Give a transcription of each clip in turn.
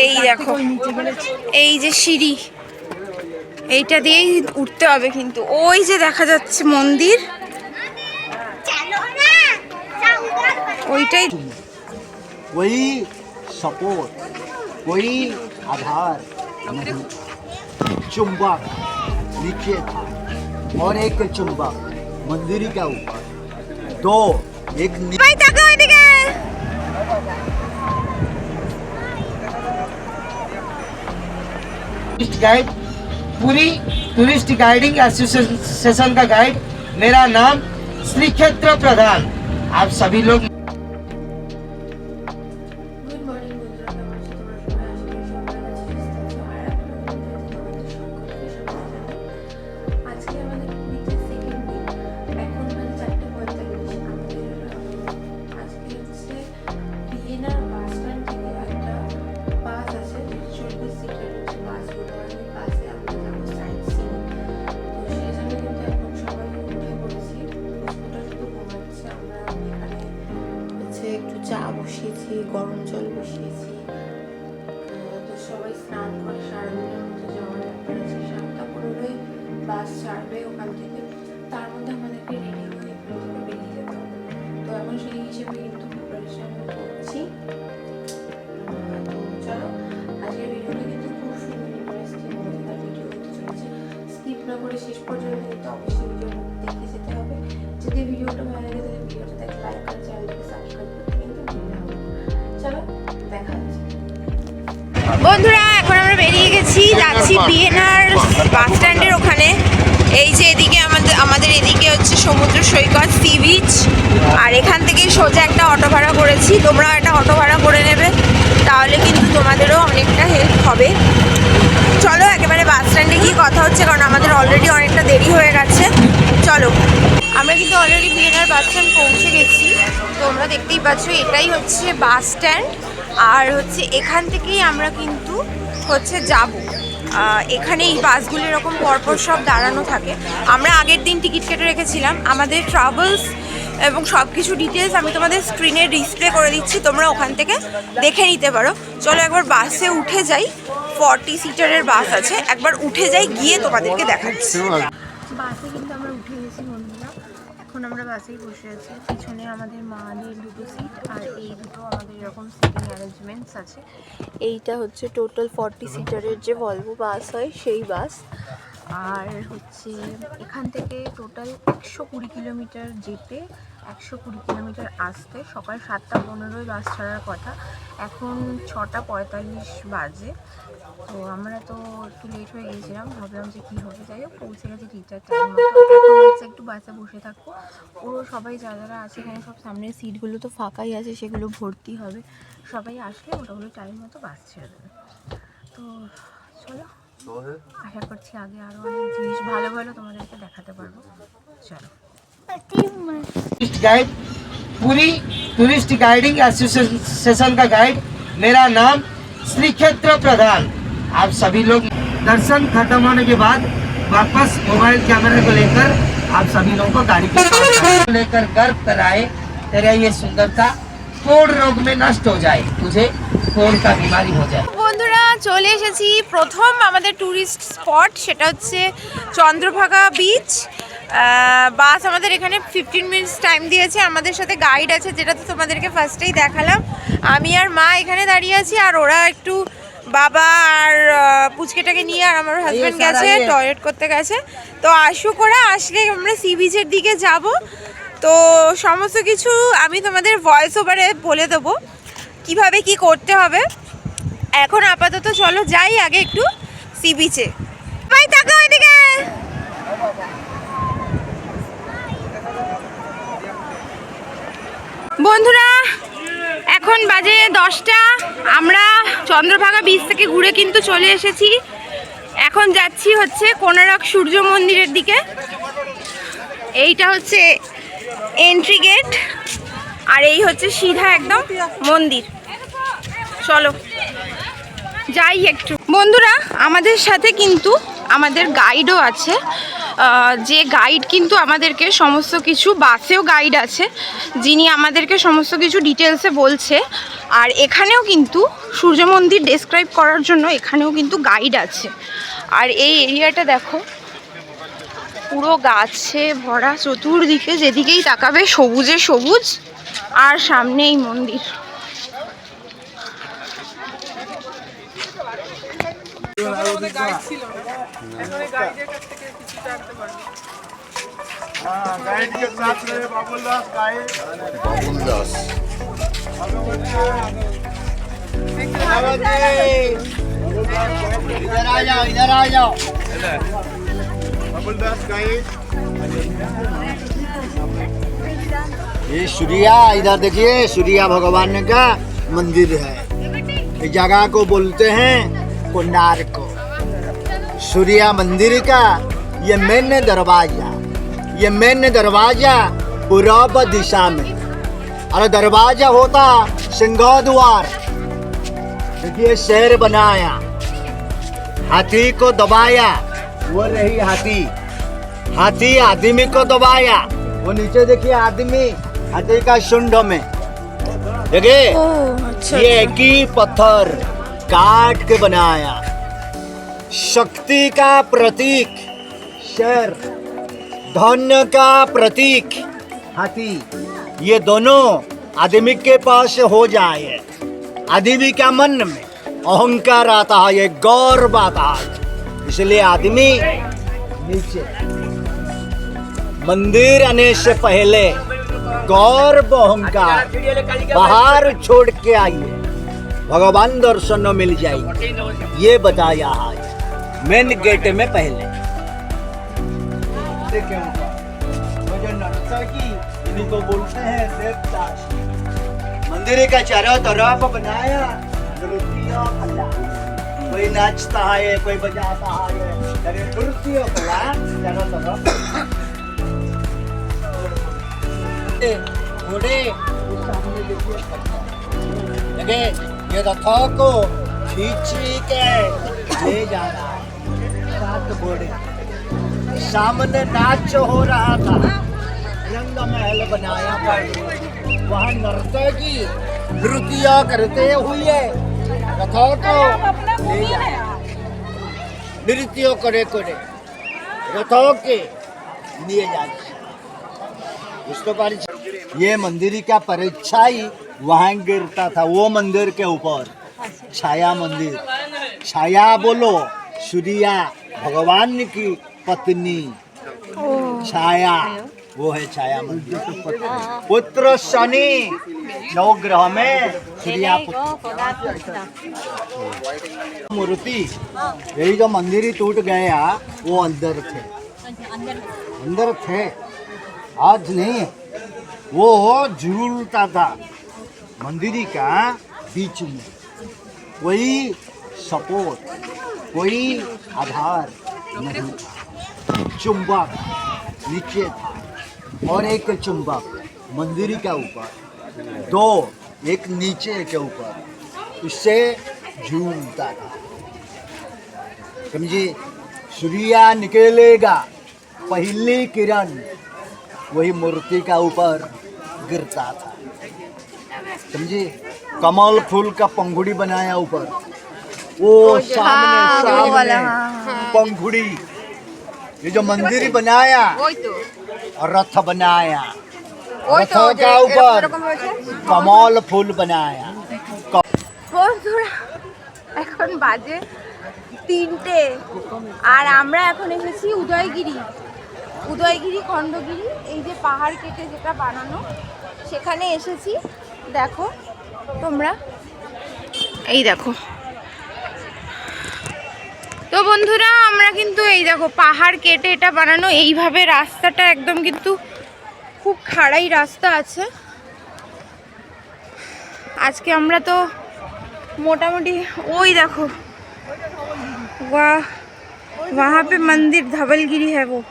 এই দেখো এই যে সিঁড়ি এইটা দিয়েই উঠতে হবে কিন্তু। ওই যে দেখা যাচ্ছে মন্দির ওইটাই ওই সাপোর্ট ওই আধার মানে চুম্বক নিচে और एक चुम्बा मंदिर क्या ऊपर। दो एक guide Puri tourist guiding association का गाइड मेरा नाम श्री क्षेत्र प्रधान। आप सभी लोग বসিয়েছি গরম জল বসিয়েছি। তো সবাই স্নান করে সারাদিনের মতো যাওয়ার ব্যাপার সাতটা পনেরোয় বাস ছাড়বে ওখান থেকে। তার মধ্যে আমাদেরকে রেডি হয়ে এখান থেকে বেরিয়ে যেতে তো এখন সেই হিসেবে কিন্তু প্রিপারেশন করছি। চলো, আজকের ভিডিওটা কিন্তু খুব সুন্দর ইন্টারেস্টিং মজাদার ভিডিও হতে চলেছে। স্কিপ না করে শেষ পর্যন্ত কিন্তু অবশ্যই ভিডিওটা দেখে যেতে হবে। যদি ভিডিওটা ভালো লাগে তাহলে ভিডিওটাতে লাইক বন্ধুরা এখন আমরা বেরিয়ে গেছি যাচ্ছি বিএনআর বাস স্ট্যান্ডের ওখানে। এই যে এদিকে আমাদের আমাদের এদিকে হচ্ছে সমুদ্র সৈকত সি বিচ। আর এখান থেকে সোজা একটা অটো ভাড়া করেছি। তোমরাও একটা অটো ভাড়া করে নেবে তাহলে কিন্তু তোমাদেরও অনেকটা হেল্প হবে। চলো একেবারে বাস স্ট্যান্ডে গিয়ে কথা হচ্ছে কারণ আমাদের অলরেডি অনেকটা দেরি হয়ে গেছে। চলো আমরা কিন্তু অলরেডি বিএনআর বাস স্ট্যান্ড পৌঁছে গেছি। তোমরা দেখতেই পাচ্ছ এটাই হচ্ছে বাস স্ট্যান্ড আর হচ্ছে এখান থেকেই আমরা কিন্তু হচ্ছে যাব। এখানে এই বাসগুলো এরকম পরপর সব দাঁড়ানো থাকে। আমরা আগের দিন টিকিট কেটে রেখেছিলাম। আমাদের ট্রাভেলস এবং সব কিছু ডিটেলস আমি তোমাদের স্ক্রিনে ডিসপ্লে করে দিচ্ছি। তোমরা ওখান থেকে দেখে নিতে পারো। চলো একবার বাসে উঠে যাই। ফর্টি সিটারের বাস আছে। একবার উঠে যাই, গিয়ে তোমাদেরকে দেখাচ্ছি কিন্তু আমরা উঠে গেছি বন্ধুরা এখন আমরা বাসেই বসে আছি। পিছনে আমাদের মাদের দুটো সিট আর এই দুটো আমাদের এরকম সিটিং অ্যারেঞ্জমেন্টস আছে। এইটা হচ্ছে টোটাল ফর্টি সিটারের যে ভলভো বাস হয়, সেই বাস আর হচ্ছে এখান থেকে টোটাল একশো কুড়ি কিলোমিটার যেতে, একশো কুড়ি কিলোমিটার আসতে, সকাল সাতটা পনেরোই বাস ছাড়ার কথা। এখন ছটা পঁয়তাল্লিশ বাজে। তো আমরা তো একটু লেট হয়ে গিয়েছিলাম ভাবলাম যে কী হবে যাই হোক পৌঁছে গেছি ঠিকঠাক টাইম মতো এখন হচ্ছে একটু বাসে বসে থাকবো পুরো সবাই যা যারা আছে এখানে সব সামনের সিটগুলো তো ফাঁকাই আছে সেগুলো ভর্তি হবে সবাই আসলে মোটামুটি টাইম মতো বাস ছেড়ে দেবে তো চলো আশা করছি আগে আরও অনেক জিনিস ভালো ভালো তোমাদেরকে দেখাতে পারবো চলো tourist guide Puri tourist guiding association का गाइड मेरा नाम श्री क्षेत्र प्रधान आप सभी लोग दर्शन खत्म होने के बाद वापस मोबाइल कैमरे को लेकर आप सभी लोगों को गाड़ी के पास आए। लेकर गर्व कराए तेरा ये सुंदरता कोड़ रोग में नष्ट हो जाए तुझे कोड़ का बीमारी हो जाए বন্ধুরা চলে এসেছি প্রথম আমাদের ট্যুরিস্ট স্পট সেটা হচ্ছে চন্দ্রভাগা বিচ বাস আমাদের এখানে ফিফটিন মিনিটস টাইম দিয়েছে আমাদের সাথে গাইড আছে যেটা তো তোমাদেরকে ফার্স্টেই দেখালাম আমি আর মা এখানে দাঁড়িয়ে আছি আর ওরা একটু বাবা আর পুচকেটাকে নিয়ে আর আমার হাজব্যান্ড গেছে টয়লেট করতে গেছে। তো আসুক ওরা আসলে আমরা সি বিচের দিকে যাব। তো সমস্ত কিছু আমি তোমাদের ভয়েস ওভারে বলে দেবো। কীভাবে কি করতে হবে? এখন আপাতত চলো যাই আগে একটু সি বিচে ভাই তাকাও এদিকে। বন্ধুরা এখন বাজে দশটা। আমরা চন্দ্রভাগা বিচ থেকে ঘুরে কিন্তু চলে এসেছি। এখন যাচ্ছি হচ্ছে কোনারক সূর্য মন্দিরের দিকে। এইটা হচ্ছে এন্ট্রি গেট আর এই হচ্ছে সিধা একদম মন্দির। চলো, যাই একটু। বন্ধুরা, আমাদের সাথে কিন্তু আমাদের গাইডও আছে। যে গাইড কিন্তু আমাদেরকে সমস্ত কিছু, বাসেও গাইড আছে, যিনি আমাদেরকে সমস্ত কিছু ডিটেলসে বলছে। আর এখানেও কিন্তু সূর্য মন্দির ডেসক্রাইব করার জন্য এখানেও কিন্তু গাইড আছে। আর এই এরিয়াটা দেখো, পুরো গাছে ভরা চতুর্দিকে যেদিকেই তাকাবে সবুজে সবুজ, আর সামনে এই মন্দির। इधर आ जाओ इधर आ जाओ ये सूर्या इधर देखिए सूर्या भगवान का मंदिर है। जगह को बोलते हैं कुंडार को। सूर्या मंदिर का ये मेन दरवाज़ा, ये मेन दरवाज़ा पूर्व दिशा में। और दरवाज़ा होता सिंह द्वार देखिए, शेर बनाया। हाथी को दबाया, वो रही हाथी। हाथी आदमी को दबाया। वो नीचे देखिए आदमी, हाथी का शुंड में। देखे अच्छा, ये अच्छा। एक ही पत्थर काट के बनाया। शक्ति का प्रतीक शेर धन का प्रतीक हाथी। ये दोनों आदमी के पास हो जाए। आदमी का मन में? अहंकार आता है ये गौरव आता है। इसलिए आदमी नीचे। मंदिर आने से पहले गौरव अहंकार बाहर छोड़ के आइए। भगवान दर्शन मिल जाएगी ये बताया आज मेन गेट में पहले। को? बोलते हैं देवता। मंदिर का चारों तरफ़ बनाया कोई नाचता है कोई बजाता है चारों तरफ़ ए, घोड़े। देखिए ये रथों को खींच के ले जा रहा है सात घोड़े। सामने नाच हो रहा था। रंग महल बनाया पर वहाँ नर्तकी नृत्य करते हुए रथों को ले जाया नृत्य करे करे रथों के लिए जाते उसको परिचय ये मंदिर का ही वहाँ गिरता था वो मंदिर के ऊपर। छाया मंदिर। छाया बोलो सूर्या भगवान की पत्नी। छाया वो है छाया मंदिर पुत्र शनि नौ ग्रह में सूर्या पुत्र। मूर्ति यही जो मंदिर ही टूट गया वो अंदर थे। अंदर थे। आज नहीं। वो हो झूलता था मंदिर का बीच में। कोई सपोर्ट, कोई आधार नहीं चुंबक नीचे था। और एक चुंबक मंदिर के ऊपर। दो, एक नीचे के ऊपर। उससे झूलता था। समझिए सूर्या निकलेगा, पहली किरण। वही मूर्ति का ऊपर गिरता था समझिए कमल फूल का पंखुड़ी बनाया ऊपर वो सामने हाँ, वो वाला, सामने हाँ, हाँ। पंखुड़ी ये जो मंदिर बनाया ওই তো और रथ बनाया ওই তো रथों যে का এরকম ऊपर এরকম হয়েছে कमल फूल बनाया বন্ধুরা এখন বাজে তিনটে আর আমরা এখন এসেছি উদয়গিরি উদয়গিরি খণ্ডগিরি এই যে পাহাড় কেটে যেটা বানানো সেখানে এসেছি দেখো তোমরা এই দেখো তো বন্ধুরা আমরা কিন্তু এই দেখো পাহাড় কেটে এটা বানানো এইভাবে রাস্তাটা একদম কিন্তু খুব খাড়াই রাস্তা আছে আজকে আমরা তো मोटामोटी वही देखो वाह वहाँ पे मंदिर धवलगिरी है वो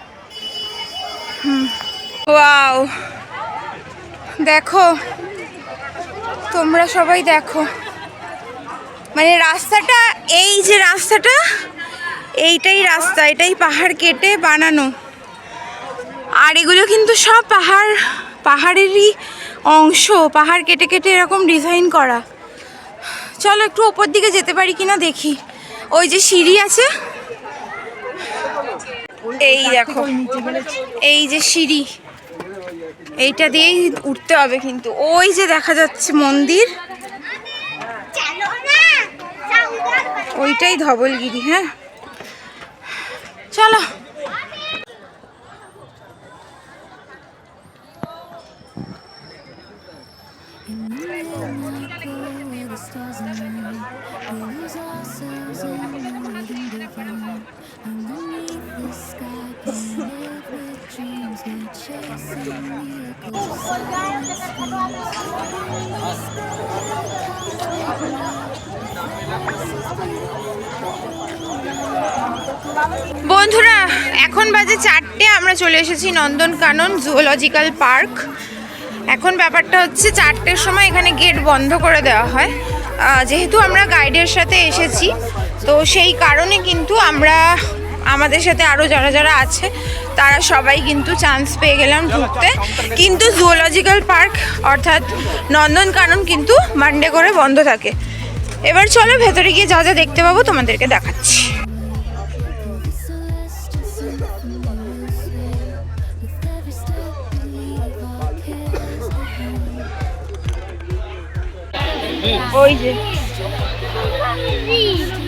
ওয়াও। দেখো, তোমরা সবাই দেখো। মানে রাস্তাটা, এই যে রাস্তাটা, এইটাই রাস্তা, এটাই পাহাড় কেটে বানানো। আর এগুলো কিন্তু সব পাহাড়, পাহাড়েরই অংশ, পাহাড় কেটে কেটে এরকম ডিজাইন করা। চলো একটু ওপর দিকে যেতে পারি কিনা দেখি। ওই যে সিঁড়ি আছে এই দেখো, এই যে সিঁড়ি, এইটা দিয়েই উঠতে হবে কিন্তু। ওই যে দেখা যাচ্ছে মন্দির, ওইটাই ধবলগিরি হ্যাঁ। চলো। বন্ধুরা, এখন বাজে চারটে, আমরা চলে এসেছি নন্দনকানন জুওলজিক্যাল পার্ক এখন ব্যাপারটা হচ্ছে চারটের সময় এখানে গেট বন্ধ করে দেওয়া হয়। যেহেতু আমরা গাইডের সাথে এসেছি, তো সেই কারণে কিন্তু আমরা আমাদের সাথে আরও যারা যারা আছে তারা সবাই কিন্তু চান্স পেয়ে গেলাম ঢুকতে। কিন্তু জুওলজিক্যাল পার্ক অর্থাৎ নন্দনকানন কিন্তু মানডে করে বন্ধ থাকে। এবার চলো ভেতরে গিয়ে যা যা দেখতে পাবো তোমাদেরকে দেখাচ্ছি। Celestial symphony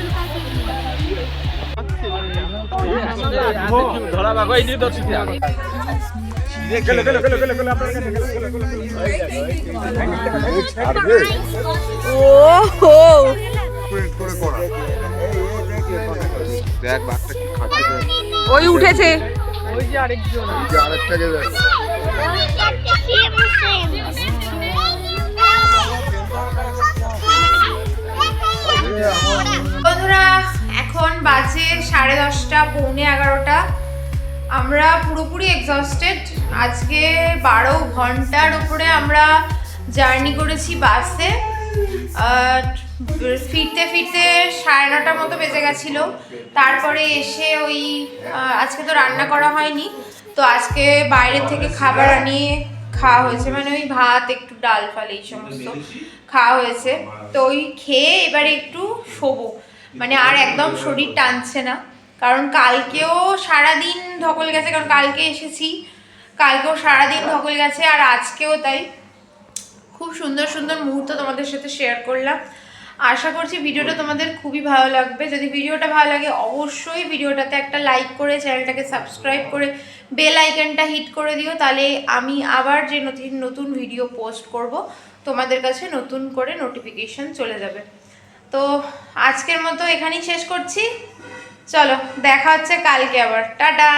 খাচ্ছে দেখ। ওই উঠেছে এই যে আরেকটাকে দেখ বন্ধুরা এখন বাজে সাড়ে দশটা, পৌনে এগারোটা। আমরা পুরোপুরি এক্সস্টেড আজকে বারো ঘণ্টার উপরে আমরা জার্নি করেছি বাসে। ফিরতে ফিরতে সাড়ে নটার মতো বেজে গেছিল। তারপরে এসে ওই আজকে তো রান্না করা হয়নি। তো আজকে বাইরে থেকে খাবার আনিয়ে খাওয়া হয়েছে। মানে ওই ভাত, একটু ডাল, ফাল এই সমস্ত খাওয়া হয়েছে। তো ওই খেয়ে এবারে একটু শোবো। মানে আর একদম শরীর টানছে না। কারণ কালকেও সারাদিন ধকল গেছে, কারণ কালকে এসেছি। কালকেও সারাদিন ধকল গেছে আর আজকেও তাই। খুব সুন্দর সুন্দর মুহূর্ত তোমাদের সাথে শেয়ার করলাম। আশা করছি ভিডিওটা তোমাদের খুবই ভালো লাগবে। যদি ভিডিওটা ভালো লাগে, অবশ্যই ভিডিওটাতে একটা লাইক করে, চ্যানেলটাকে সাবস্ক্রাইব করে বেল আইকনটা হিট করে দিও। তাহলে আমি আবার যে নতুন নতুন ভিডিও পোস্ট করব, তোমাদের কাছে নতুন করে নোটিফিকেশন চলে যাবে। তো আজকের মতো এখানেই শেষ করছি। চলো দেখা হচ্ছে কালকে আবার। টাটা!